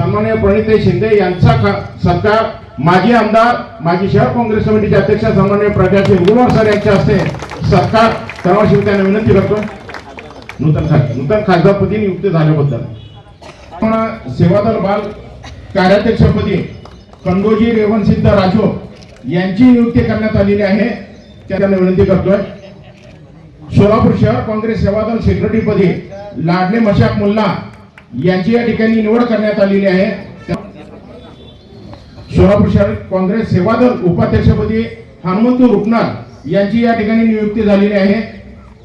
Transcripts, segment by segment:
सन्मान्य प्रणिते शिंदे यांचा खा- सत्कार माजी आमदार माजी शहर काँग्रेस कमिटीचे अध्यक्ष सन्मान्य प्रकाश गुरुवार सर यांच्या हस्ते सत्कार करावाशी त्यांना विनंती करतो. नूतन खासदार नूतन खासदारपदी नियुक्ती झाल्याबद्दल. आपण सेवादल बाल कार्याध्यक्षपदी कंडोजी रेवणसिद्ध राजो यांची नियुक्ती करण्यात आलेली आहे. त्यांना विनंती करतोय. सोलापूर शहर काँग्रेस सेवादल सेक्रेटरीपदी लाडले मशाक मुल्ला यांची या ठिकाणी निवड करण्यात आलेली आहे. सोलापूर शहर काँग्रेस सेवादल उपाध्यक्षपदी हनुमंत रुपनाथ यांची या ठिकाणी नियुक्ती झालेली आहे.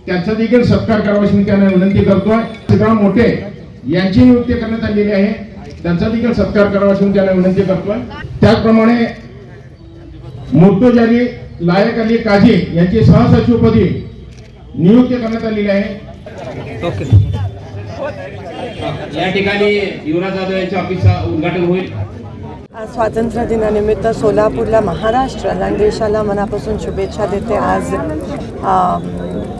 त्यांचा देखील सत्कार करावाशी मी त्यांना विनंती करतोय. सीताराम मोठे यांची नियुक्ती करण्यात आलेली आहे. त्यांचा देखील सत्कार करावाशी मी त्यांना विनंती करतोय. त्याचप्रमाणे मुर्तोजारी लायक अली काझी यांची सहसचिवपदी नियुक्ती करण्यात आलेली आहे. या ठिकाणी युवराज जाधव यांच्या ऑफिसचं उद्घाटन होईल. आज स्वातंत्र्य दिनानिमित्त सोलापूरला महाराष्ट्राला आणि देशाला मनापासून शुभेच्छा देते. आज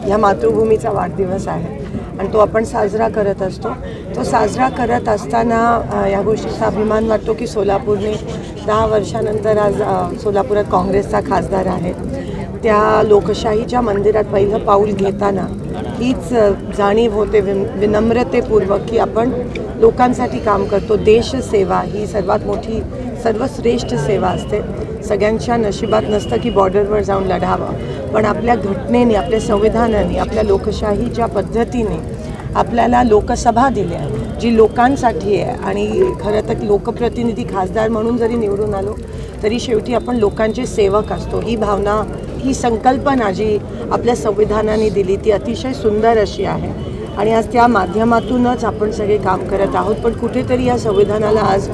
ह्या मातृभूमीचा वाढदिवस आहे आणि तो आपण साजरा करत असतो. तो साजरा करत असताना या गोष्टीचा अभिमान वाटतो की सोलापूरने दहा वर्षानंतर आज सोलापुरात काँग्रेसचा खासदार आहे. त्या लोकशाहीच्या मंदिरात पहिलं पाऊल घेताना हीच जाणीव होते विन विनम्रतेपूर्वक की आपण लोकांसाठी काम करतो. देशसेवा ही सर्वात मोठी सर्वश्रेष्ठ सेवा असते. सगळ्यांच्या नशिबात नसतं की बॉर्डरवर जाऊन लढावं. पण आपल्या घटनेने आपल्या संविधानाने आपल्या लोकशाहीच्या पद्धतीने आपल्याला लोकसभा दिल्या आहे जी लोकांसाठी आहे. आणि खरं तर लोकप्रतिनिधी खासदार म्हणून जरी निवडून आलो तरी शेवटी आपण लोकांचे सेवक असतो. ही भावना ही संकल्पना जी आपल्या संविधानाने दिली ती अतिशय सुंदर अशी आहे. आणि आज त्या माध्यमातूनच आपण सगळे काम करत आहोत पण कुठेतरी या संविधानाला आज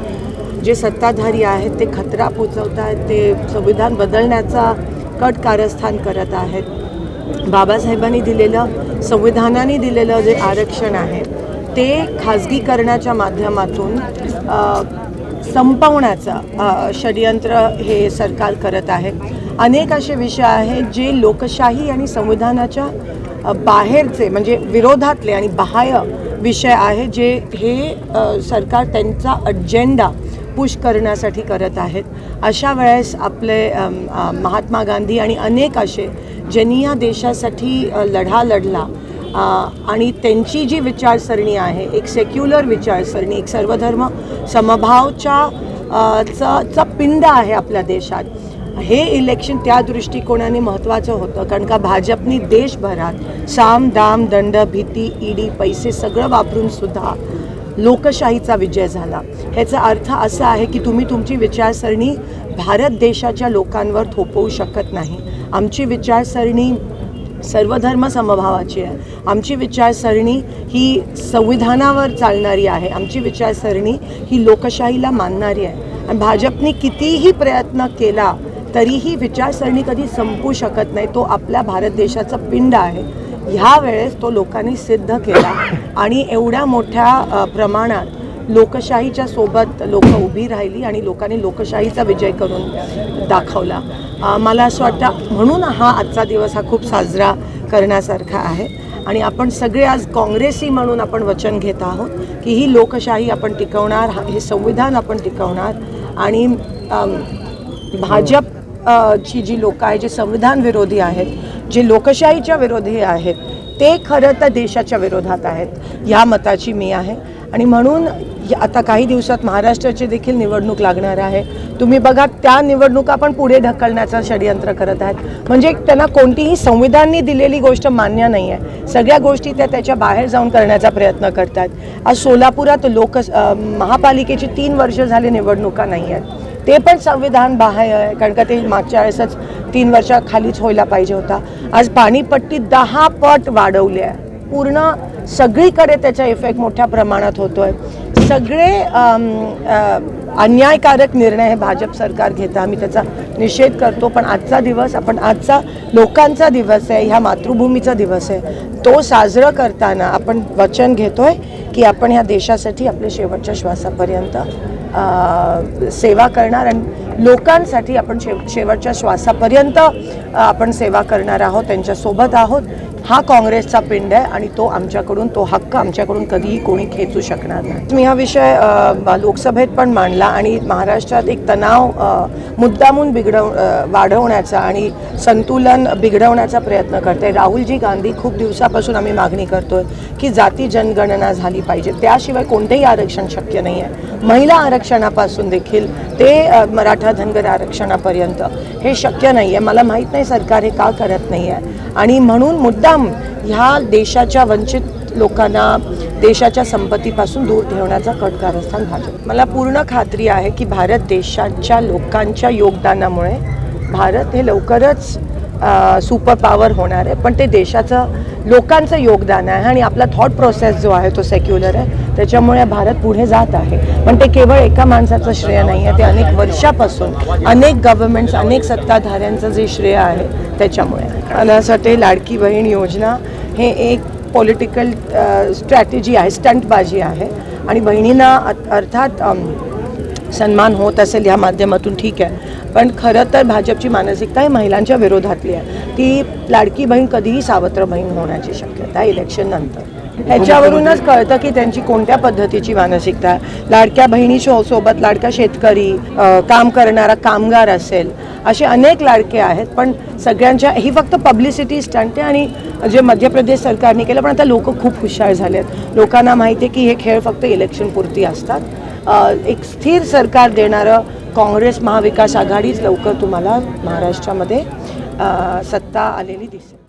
जे सत्ताधारी आहेत ते खतरा पोचवत आहेत ते संविधान बदलण्याचा कट कारस्थान करत आहेत. बाबासाहेबांनी दिलेलं संविधानाने दिलेलं जे आरक्षण आहे ते खाजगीकरणाच्या माध्यमातून संपवण्याचं षड्यंत्र षडयंत्र हे सरकार करत आहे. अनेक असे विषय आहेत जे लोकशाही आणि संविधानाच्या बाहेरचे म्हणजे विरोधातले आणि बाह्य विषय आहे जे हे सरकार त्यांचा अजेंडा पुश करण्यासाठी करत आहेत. अशा वेळेस आपले महात्मा गांधी आणि अनेक असे ज्यांनी या देशासाठी लढा लढला. आणि त्यांची जी विचारसरणी आहे एक सेक्युलर विचारसरणी एक सर्वधर्म समभावच्या चा चा पिंड आहे आपल्या देशात. हे इलेक्शन त्या दृष्टिकोनाने महत्त्वाचं होतं कारण का भाजपनी देशभरात साम दाम दंड भीती ईडी पैसे सगळं वापरून सुद्धा लोकशाहीचा विजय झाला. ह्याचा अर्थ असा आहे की तुम्ही तुमची विचारसरणी भारत देशाच्या लोकांवर थोपवू शकत नाही. आमची विचारसरणी सर्वधर्म समभावाची आहे. आमची विचारसरणी ही संविधानावर चालणारी आहे. आमची विचारसरणी ही लोकशाहीला मानणारी आहे. आणि भाजपने कितीही प्रयत्न केला तरीही विचारसरणी कधी संपू शकत नाही. तो आपल्या भारत देशाचा पिंड आहे. ह्या वेळेस तो लोकांनी सिद्ध केला. आणि एवढ्या मोठ्या प्रमाणात लोकशाहीच्या सोबत लोक उभी राहिली आणि लोकांनी लोकशाहीचा विजय करून दाखवला. मला असं वाटतं म्हणून हा आजचा दिवस हा खूप साजरा करण्यासारखा आहे. आणि आपण सगळे आज काँग्रेसी म्हणून आपण वचन घेत आहोत की ही लोकशाही आपण टिकवणार हा- हे संविधान आपण टिकवणार. आणि भाजप ची जी लोक आहे जे संविधान विरोधी आहेत जे लोकशाहीच्या विरोधी आहेत ते खरं तर देशाच्या विरोधात आहेत. ह्या मताची मी आहे. आणि म्हणून या- आता काही दिवसात महाराष्ट्राची देखील निवडणूक लागणार आहे. तुम्ही बघा त्या निवडणुका पण पुढे ढकलण्याचं षडयंत्र करत आहेत. म्हणजे त्यांना कोणतीही संविधाननी दिलेली गोष्ट मान्य नाही आहे सगळ्या गोष्टी त्या त्याच्या बाहेर जाऊन करण्याचा प्रयत्न करतात आज सोलापुरात लोक महापालिकेची तीन वर्ष झाली निवडणुका नाही आहेत ते पण संविधान बाह्य आहे कारण का ते मागच्या वेळेसच तीन वर्षाखालीच व्हायला पाहिजे होता. आज पाणीपट्टी दहा पट वाढवली आहे. पूर्ण सगळीकडे त्याचा इफेक्ट मोठ्या प्रमाणात होतोय. सगळे अन्यायकारक निर्णय हे भाजप सरकार घेतं. आम्ही त्याचा निषेध करतो पण आजचा दिवस आपण आजचा लोकांचा दिवस आहे ह्या मातृभूमीचा दिवस आहे. तो साजरं करताना आपण वचन घेतोय की आपण ह्या देशासाठी आपल्या शेवटच्या श्वासापर्यंत सेवा करणार आणि लोकांसाठी आपण शेव शेवटच्या श्वासापर्यंत आपण सेवा करणार आहोत त्यांच्यासोबत आहोत. हा काँग्रेसचा पिंड आहे आणि तो आमच्याकडून तो हक्क आमच्याकडून कधीही कोणी खेचू शकणार नाही. मी हा विषय लोकसभेत पण मांडला आणि महाराष्ट्रात एक तणाव मुद्दामून बिघडव वाढवण्याचा आणि संतुलन बिघडवण्याचा प्रयत्न करते. राहुलजी गांधी खूप दिवसापासून आम्ही मागणी करतोय की जाती जनगणना झाली पाहिजे. त्याशिवाय कोणतेही आरक्षण शक्य नाही आहे महिला आरक्षणापासून देखील ते मराठा धनगर आरक्षणापर्यंत. हे शक्य नाही आहे मला माहीत नाही सरकार हे का करत नाही आहे आणि म्हणून मुद्दा मुद्दाम ह्या देशाच्या वंचित लोकांना देशाच्या संपत्तीपासून दूर ठेवण्याचा कट कारस्थान भाजप. मला पूर्ण खात्री आहे की भारत देशाच्या लोकांच्या योगदानामुळे भारत हे लवकरच सुपर पॉवर होणार आहे. पण ते देशाचं लोकांचं योगदान आहे आणि आपला थॉट प्रोसेस जो आहे तो सेक्युलर आहे. त्याच्यामुळे भारत पुढे जात आहे. पण ते केवळ एका माणसाचं श्रेय नाही आहे ते अनेक वर्षापासून अनेक गव्हर्नमेंट्स अनेक सत्ताधाऱ्यांचं जे श्रेय आहे त्याच्यामुळे. मला असं वाटते लाडकी बहीण योजना हे एक पॉलिटिकल स्ट्रॅटेजी आहे स्टंटबाजी आहे. आणि बहिणींना अर्थात सन्मान होत असेल ह्या माध्यमातून ठीक आहे. पण खरं तर भाजपची मानसिकता ही महिलांच्या विरोधातली आहे. ती लाडकी बहीण कधीही सावत्र बहीण होण्याची शक्यता आहे इलेक्शन नंतर. ह्याच्यावरूनच कळतं की त्यांची कोणत्या पद्धतीची मानसिकता आहे. लाडक्या बहिणीच्या सोबत लाडका शेतकरी काम करणारा कामगार असेल असे अनेक लाडके आहेत पण सगळ्यांच्या ही फक्त पब्लिसिटी स्टंट आहे आणि जे मध्य प्रदेश सरकारने केलं पण आता लोक खूप हुशार झाले आहेत. लोकांना माहिती आहे की हे खेळ फक्त इलेक्शनपुरती असतात. एक स्थिर सरकार देणारं काँग्रेस महाविकास आघाडीच लवकर तुम्हाला महाराष्ट्रामध्ये सत्ता आलेली दिसेल.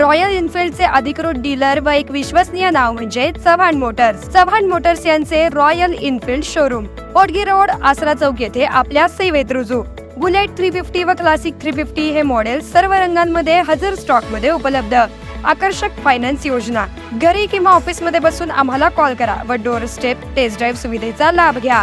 रॉयल एनफिल्डचे अधिकृत डीलर व एक विश्वसनीय नाव म्हणजे चव्हाण मोटर्स. चव्हाण मोटर्स यांचे रॉयल इनफिल्ड शोरूम. पोटगी रोड आसरा चौक येथे आपल्या सेवेत रुजू. बुलेट थ्री फिफ्टी व क्लासिक थ्री फिफ्टी हे मॉडेल सर्व रंगांमध्ये हजर स्टॉकमध्ये उपलब्ध. आकर्षक फायनान्स योजना. घरी किंवा ऑफिसमध्ये बसून आम्हाला कॉल करा व डोर स्टेप टेस्ट ड्राईव्ह सुविधेचा लाभ घ्या.